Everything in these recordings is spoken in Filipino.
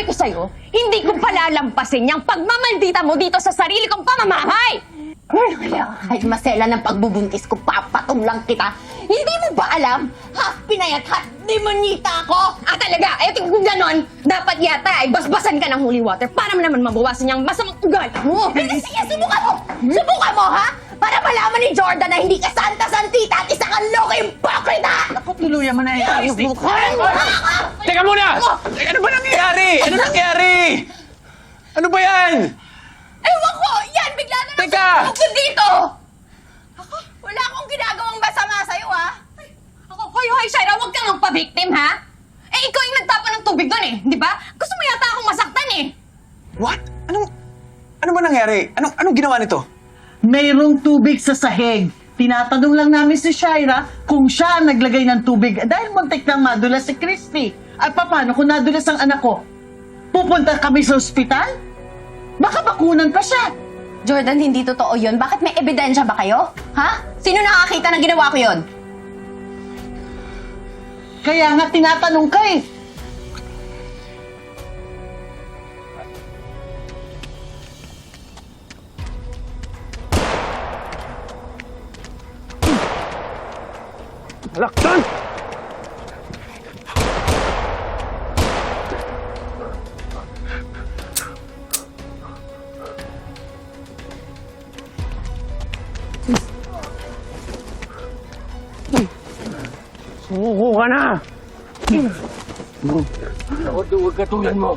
Sabi ko sa'yo, hindi ko palalampasin yung pagmamaldita mo dito sa sarili kong pamamahay! Kahit masela ng pagbubuntis ko, papatum lang kita. Hindi mo ba alam? Half Pinay at half demonita ako! Ah, talaga? Eh, kung ganon, dapat yata ay basbasan ka ng holy water para mo naman mabawasan yung masamang ugali mo. Hindi, sige, subukan mo! Subukan mo, ha? Para malaman ni Jordan na hindi ka santa-santita at isa kang loko hipokrita! Ako, tuluyan mo na yan. Ayos mo ka! Teka muna! Ano ba nangyayari? Ano nangyayari? Ano ba yan? Ewan ko! Yan! Bigla na lang Teka! ko dito! Ako, wala akong ginagawang masama sa'yo, ha? Ako, hoy, hoy, Shaira, huwag kang magpa-victim, ha? Eh, ikaw yung nagtapon ng tubig doon eh, di ba? Gusto mo yata akong masaktan eh. What? Anong... Ano ba nangyari? Anong, anong ginawa nito? Mayroong tubig sa sahig. Tinatanong lang namin si Shaira kung siya ang naglagay ng tubig dahil muntik nang madulas si Christy. At paano kung nadulas ang anak ko? Pupunta kami sa ospital? Baka bakunan pa siya. Jordan, hindi totoo yun. Bakit may ebidensya ba kayo? Ha? Sino nakakita na ginawa ko yun? Kaya nga tinatanong ka eh. Laktan! Sumuko ka na! Ako, duwag ka tulad mo.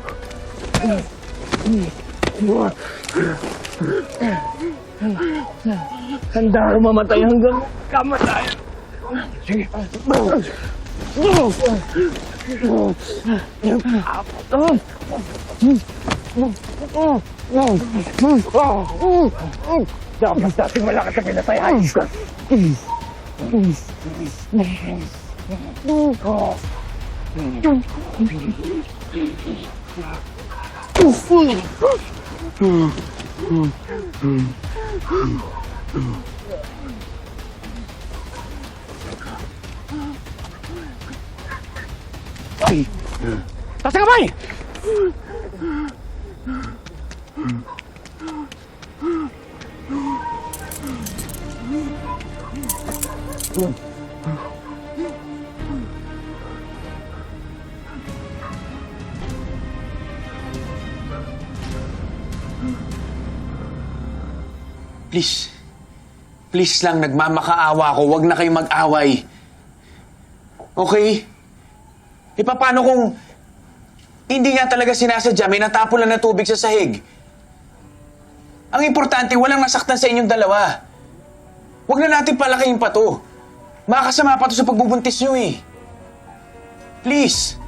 Handa ka mamatay hanggang kamatayan. Sige. Dapat dati wala ka sa pinatayan. Taas ang kamay! Please. Please lang, nagmamakaawa ako. Huwag na kayong mag-away. Okay? E paano kung hindi nga talaga sinasadya, may natapon lang na tubig sa sahig? Ang importante, walang nasaktan sa inyong dalawa. Huwag na natin palakihin pa to. Makakasama pa to sa pagbubuntis nyo eh. Please.